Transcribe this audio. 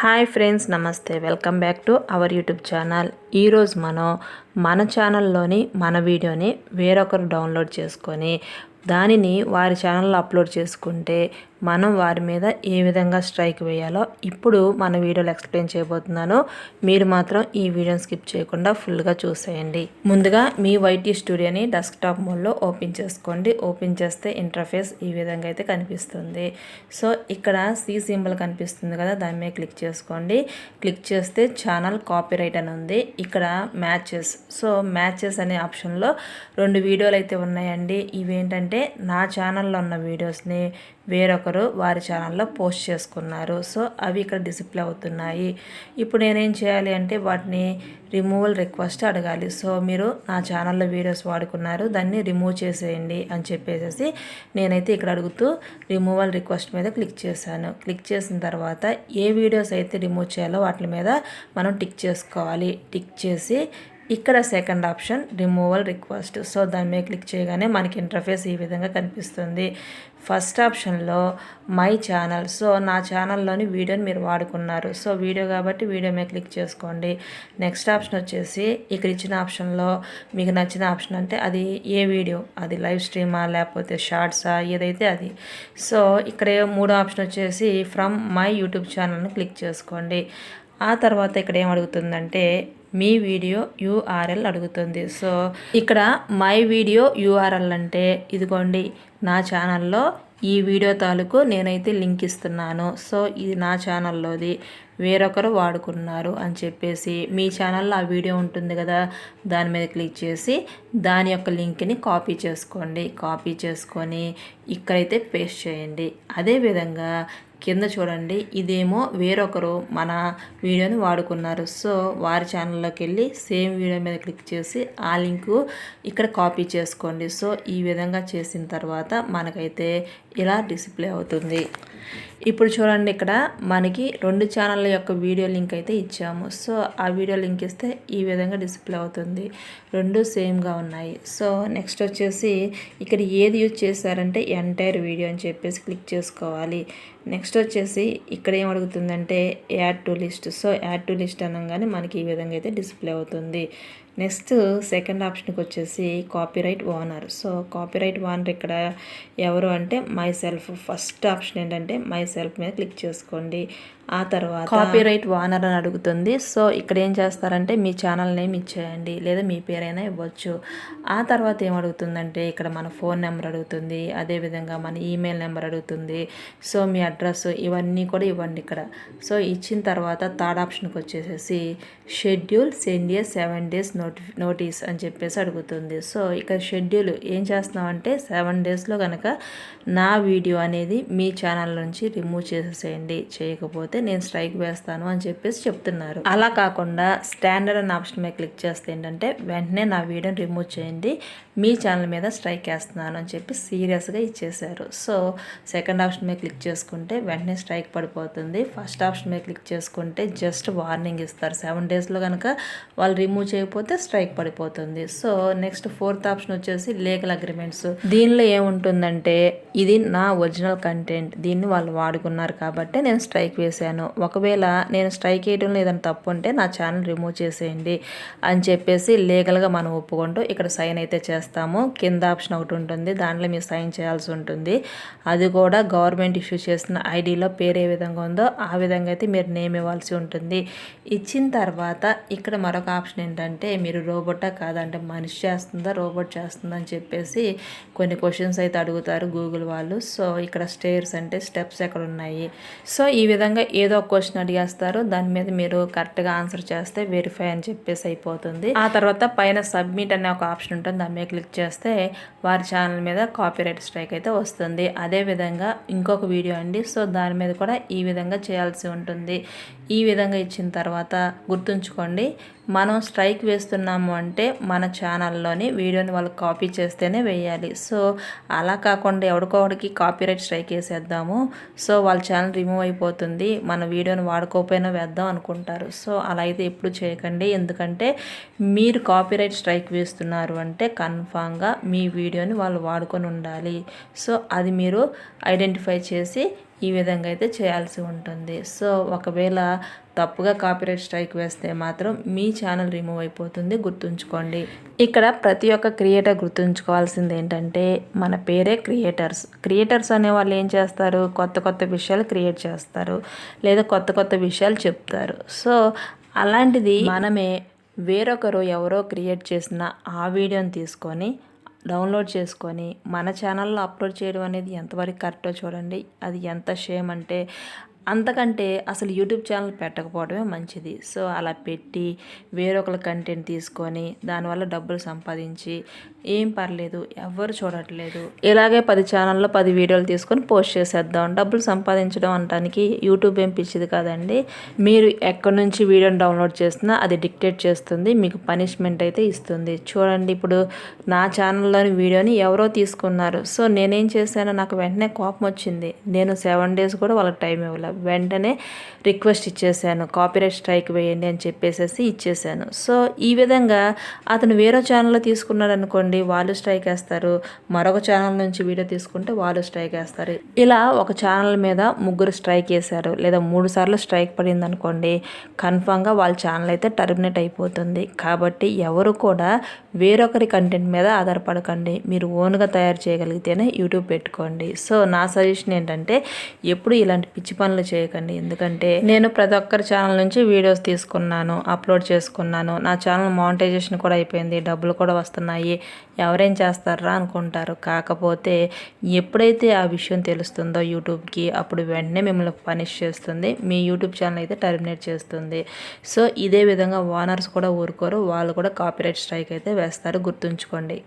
Hi friends నమస్తే. Welcome back to our YouTube channel. ఈరోజు మనం మన ఛానల్లోని మన వీడియోని వేరొకరు డౌన్లోడ్ చేసుకొని దానిని వారి ఛానల్లో అప్లోడ్ చేసుకుంటే మనం వారి మీద ఏ విధంగా స్ట్రైక్ వేయాలో ఇప్పుడు మన వీడియోలో ఎక్స్ప్లెయిన్ చేయబోతున్నాను. మీరు మాత్రం ఈ వీడియోని స్కిప్ చేయకుండా ఫుల్గా చూసేయండి. ముందుగా మీ వైటీ స్టూడియోని డెస్క్టాప్ మోడ్లో ఓపెన్ చేసుకోండి. ఓపెన్ చేస్తే ఇంటర్ఫేస్ ఈ విధంగా అయితే కనిపిస్తుంది. సో ఇక్కడ సి సింబల్ కనిపిస్తుంది కదా దాని మీద క్లిక్ చేసుకోండి. క్లిక్ చేస్తే ఛానల్ కాపీరైట్ అని ఉంది. ఇక్కడ మ్యాచెస్. సో మ్యాచెస్ అనే ఆప్షన్లో రెండు వీడియోలు అయితే ఉన్నాయండి. ఇవేంటంటే నా ఛానల్లో ఉన్న వీడియోస్ని వేరొక వేరొకరు వారి ఛానల్లో పోస్ట్ చేసుకున్నారు. సో అవి ఇక్కడ డిసిప్లే అవుతున్నాయి. ఇప్పుడు నేనేం చేయాలి అంటే వాటిని రిమూవల్ రిక్వెస్ట్ అడగాలి. సో మీరు నా ఛానల్లో వీడియోస్ వాడుకున్నారు దాన్ని రిమూవ్ చేసేయండి అని చెప్పేసి నేనైతే ఇక్కడ అడుగుతూ రిమూవల్ రిక్వెస్ట్ మీద క్లిక్ చేశాను. క్లిక్ చేసిన తర్వాత ఏ వీడియోస్ అయితే రిమూవ్ చేయాలో వాటి మీద మనం టిక్ చేసుకోవాలి. టిక్ చేసి ఇక్కడ second option removal request so దాని మీద క్లిక్ చేయగానే మనకి ఇంటర్ఫేస్ ఈ విధంగా కనిపిస్తుంది. ఫస్ట్ ఆప్షన్లో మై ఛానల్ సో నా ఛానల్లోని వీడియోని మీరు వాడుకున్నారు. సో వీడియో కాబట్టి వీడియో మీద క్లిక్ చేసుకోండి. నెక్స్ట్ ఆప్షన్ వచ్చేసి ఇక్కడ ఇచ్చిన ఆప్షన్లో మీకు నచ్చిన ఆప్షన్ అంటే అది ఏ వీడియో అది లైవ్ స్ట్రీమా లేకపోతే షార్ట్సా ఏదైతే అది. సో ఇక్కడ మూడో ఆప్షన్ వచ్చేసి ఫ్రమ్ మై యూట్యూబ్ ఛానల్ని క్లిక్ చేసుకోండి. ఆ తర్వాత ఇక్కడ ఏం అడుగుతుందంటే మీ వీడియో యూఆర్ఎల్ అడుగుతుంది. సో ఇక్కడ మై వీడియో యూఆర్ఎల్ అంటే ఇదిగోండి నా ఛానల్లో ఈ వీడియో తాలూకు నేనైతే లింక్ ఇస్తున్నాను. సో ఇది నా ఛానల్లోది. వేరొకరు వాడుకున్నారు అని చెప్పేసి మీ ఛానల్లో ఆ వీడియో ఉంటుంది కదా దాని మీద క్లిక్ చేసి దాని యొక్క లింక్ని కాపీ చేసుకోండి. కాపీ చేసుకొని ఇక్కడైతే పేస్ట్ చేయండి. అదేవిధంగా కింద చూడండి. ఇదేమో వేరొకరు మన వీడియోని వాడుకున్నారు. సో వారి ఛానల్లోకి వెళ్ళి సేమ్ వీడియో మీద క్లిక్ చేసి ఆ లింకు ఇక్కడ కాపీ చేసుకోండి. సో ఈ విధంగా చేసిన తర్వాత మనకైతే ఇలా డిస్ప్లే అవుతుంది. ఇప్పుడు చూడండి ఇక్కడ మనకి రెండు ఛానళ్ళ యొక్క వీడియో లింక్ అయితే ఇచ్చాము. సో ఆ వీడియో లింక్ ఇస్తే ఈ విధంగా డిస్ప్లే అవుతుంది. రెండు సేమ్గా ఉన్నాయి. సో నెక్స్ట్ వచ్చేసి ఇక్కడ ఏది యూజ్ చేశారంటే ఎంటైర్ వీడియో అని చెప్పేసి క్లిక్ చేసుకోవాలి. నెక్స్ట్ వచ్చేసి ఇక్కడ ఏం అడుగుతుందంటే add to list so add to list అనగానే మనకి ఈ విధంగా అయితే డిస్ప్లే అవుతుంది. నెక్స్ట్ సెకండ్ ఆప్షన్కి వచ్చేసి copyright owner. So copyright owner ఇక్కడ ఎవరు అంటే మై సెల్ఫ్ ఫస్ట్ ఆప్షన్ ఏంటంటే మై సెల్ఫ్ మీద క్లిక్ చేసుకోండి. ఆ తర్వాత కాపీరైట్ ఓనర్ అని అడుగుతుంది. సో ఇక్కడ ఏం చేస్తారంటే మీ ఛానల్ నేమ్ ఇచ్చేయండి లేదా మీ పేరైనా ఇవ్వచ్చు. ఆ తర్వాత ఏం అడుగుతుందంటే ఇక్కడ మన ఫోన్ నెంబర్ అడుగుతుంది అదేవిధంగా మన ఈమెయిల్ నెంబర్ అడుగుతుంది. సో మీ అడ్రస్ ఇవన్నీ కూడా ఇవ్వండి ఇక్కడ. సో ఇచ్చిన తర్వాత థర్డ్ ఆప్షన్కి వచ్చేసేసి schedule send year seven days నోటి నోటీస్ అని చెప్పేసి అడుగుతుంది. సో ఇక్కడ షెడ్యూల్ ఏం చేస్తున్నామంటే సెవెన్ డేస్లో కనుక నా వీడియో అనేది మీ ఛానల్ నుంచి రిమూవ్ చేసేసేయండి. చేయకపోతే నేను స్ట్రైక్ వేస్తాను అని చెప్పేసి చెప్తున్నారు. అలా కాకుండా స్టాండర్డ్ అనే ఆప్షన్ మీద క్లిక్ చేస్తే ఏంటంటే వెంటనే నా వీడియోని రిమూవ్ చేయండి. మీ ఛానల్ మీద స్ట్రైక్ వేస్తున్నాను అని చెప్పి సీరియస్గా ఇచ్చేశారు. సో సెకండ్ ఆప్షన్ మీద క్లిక్ చేసుకుంటే వెంటనే స్ట్రైక్ పడిపోతుంది. ఫస్ట్ ఆప్షన్ మీద క్లిక్ చేసుకుంటే జస్ట్ వార్నింగ్ ఇస్తారు. సెవెన్ డేస్లో కనుక వాళ్ళు రిమూవ్ చేయకపోతే స్ట్రైక్ పడిపోతుంది. సో నెక్స్ట్ ఫోర్త్ ఆప్షన్ వచ్చేసి లీగల్ అగ్రిమెంట్స్ దీనిలో ఏముంటుందంటే ఇది నా ఒరిజినల్ కంటెంట్ దీన్ని వాళ్ళు వాడుకున్నారు కాబట్టి నేను స్ట్రైక్ వేశాను. ఒకవేళ నేను స్ట్రైక్ వేయడంలో ఏదైనా తప్పు ఉంటే నా ఛానల్ రిమూవ్ చేసేయండి అని చెప్పేసి లీగల్గా మనం ఒప్పుకుంటూ ఇక్కడ సైన్ అయితే చేస్తాము. కింద ఆప్షన్ ఒకటి ఉంటుంది. దాంట్లో మీరు సైన్ చేయాల్సి ఉంటుంది. అది కూడా గవర్నమెంట్ ఇష్యూ చేసిన ఐడిలో పేరు ఏ విధంగా ఉందో ఆ విధంగా అయితే మీరు నేమ్ ఇవ్వాల్సి ఉంటుంది. ఇచ్చిన తర్వాత ఇక్కడ మరొక ఆప్షన్ ఏంటంటే మీరు రోబోటా కాదంటే మనిషి చేస్తుందా రోబోట్ చేస్తుందా అని చెప్పేసి కొన్ని క్వశ్చన్స్ అయితే అడుగుతారు గూగుల్ వాళ్ళు. సో ఇక్కడ స్టేర్స్ అంటే స్టెప్స్ ఎక్కడ ఉన్నాయి? సో ఈ విధంగా ఏదో ఒక క్వశ్చన్ అడిగేస్తారు. దాని మీద మీరు కరెక్ట్గా ఆన్సర్ చేస్తే వెరిఫై అని చెప్పేసి అయిపోతుంది. ఆ తర్వాత పైన సబ్మిట్ అనే ఒక ఆప్షన్ ఉంటుంది. దాని మీద క్లిక్ చేస్తే వారి ఛానల్ మీద కాపీరైట్ స్ట్రైక్ అయితే వస్తుంది. అదేవిధంగా ఇంకొక వీడియో అండి. సో దాని మీద కూడా ఈ విధంగా చేయాల్సి ఉంటుంది. ఈ విధంగా ఇచ్చిన తర్వాత గుర్తుంచుకోండి మనం స్ట్రైక్ వేస్తున్నాము అంటే మన ఛానల్లోని వీడియోని వాళ్ళు కాపీ చేస్తేనే వేయాలి. సో అలా కాకుండా ఎవరికొకడికి కాపీరైట్ స్ట్రైక్ వేసేద్దాము. సో వాళ్ళ ఛానల్ రిమూవ్ అయిపోతుంది మన వీడియోని వాడుకోకపోయినా వేద్దాం అనుకుంటారు. సో అలా అయితే ఎప్పుడు చేయకండి. ఎందుకంటే మీరు కాపీరైట్ స్ట్రైక్ వేస్తున్నారు అంటే కన్ఫామ్గా మీ వీడియోని వాళ్ళు వాడుకొని ఉండాలి. సో అది మీరు ఐడెంటిఫై చేసి ఈ విధంగా అయితే చేయాల్సి ఉంటుంది. సో ఒకవేళ తప్పుగా కాపీరైట్ స్ట్రైక్ వేస్తే మాత్రం మీ ఛానల్ రిమూవ్ అయిపోతుంది. గుర్తుంచుకోండి. ఇక్కడ ప్రతి ఒక్క క్రియేటర్ గుర్తుంచుకోవాల్సింది ఏంటంటే మన పేరే క్రియేటర్స్. క్రియేటర్స్ అనే వాళ్ళు ఏం చేస్తారు? కొత్త కొత్త విషయాలు క్రియేట్ చేస్తారు. లేదా కొత్త కొత్త విషయాలు చెప్తారు. సో అలాంటిది మనమే వేరొకరు ఎవరో క్రియేట్ చేసిన ఆ వీడియోని తీసుకొని డౌన్లోడ్ చేసుకొని మన ఛానల్లో అప్లోడ్ చేయడం అనేది ఎంతవరకు కరెక్టో చూడండి. అది ఎంత షేమ్ అంటే అంతకంటే అసలు యూట్యూబ్ ఛానల్ పెట్టకపోవడమే మంచిది. సో అలా పెట్టి వేరొకరి కంటెంట్ తీసుకొని దానివల్ల డబ్బులు సంపాదించి ఏం పర్లేదు ఎవరు చూడట్లేదు. ఇలాగే పది ఛానల్లో పది వీడియోలు తీసుకొని పోస్ట్ చేసేద్దాం. డబ్బులు సంపాదించడం అనడానికి యూట్యూబ్ ఏం పిచ్చిది కాదండి. మీరు ఎక్కడి నుంచి వీడియోని డౌన్లోడ్ చేసినా అది డిక్టేట్ చేస్తుంది మీకు పనిష్మెంట్ అయితే ఇస్తుంది. చూడండి ఇప్పుడు నా ఛానల్లోని వీడియోని ఎవరో తీసుకున్నారు. సో నేనేం చేశానో నాకు వెంటనే కోపం వచ్చింది. నేను సెవెన్ డేస్ కూడా వాళ్ళకి టైం ఇవ్వలేదు వెంటనే రిక్వెస్ట్ ఇచ్చేసాను కాపీరైట్ స్ట్రైక్ వేయండి అని చెప్పేసేసి ఇచ్చేసాను సో ఈ విధంగా అతను వేరే ఛానల్లో తీసుకున్నాడు అనుకోండి వాళ్ళు స్ట్రైక్ వేస్తారు. మరొక ఛానల్ నుంచి వీడియో తీసుకుంటే వాళ్ళు స్ట్రైక్ వేస్తారు. ఇలా ఒక ఛానల్ మీద ముగ్గురు స్ట్రైక్ వేశారు లేదా మూడు సార్లు స్ట్రైక్ పడింది అనుకోండి కన్ఫామ్గా వాళ్ళ ఛానల్ అయితే టర్మినేట్ అయిపోతుంది. కాబట్టి ఎవరు కూడా వేరొకరి కంటెంట్ మీద ఆధారపడకండి. మీరు ఓన్గా తయారు చేయగలిగితేనే యూట్యూబ్ పెట్టుకోండి. సో నా సజెషన్ ఏంటంటే ఎప్పుడు ఇలాంటి పిచ్చి పనులు చేయకండి. ఎందుకంటే నేను ప్రతి ఒక్కరి ఛానల్ నుంచి వీడియోస్ తీసుకున్నాను అప్లోడ్ చేసుకున్నాను. నా ఛానల్ మానిటైజేషన్ కూడా అయిపోయింది. డబ్బులు కూడా వస్తున్నాయి. ఎవరేం చేస్తారా అనుకుంటారు. కాకపోతే ఎప్పుడైతే ఆ విషయం తెలుస్తుందో యూట్యూబ్కి అప్పుడు వెంటనే మిమ్మల్ని పనిష్ చేస్తుంది. మీ యూట్యూబ్ ఛానల్ అయితే టర్మినేట్ చేస్తుంది. సో ఇదే విధంగా ఓనర్స్ కూడా ఊరుకోరు. వాళ్ళు కూడా కాపీరైట్ స్ట్రైక్ అయితే వేస్తారు. గుర్తుంచుకోండి.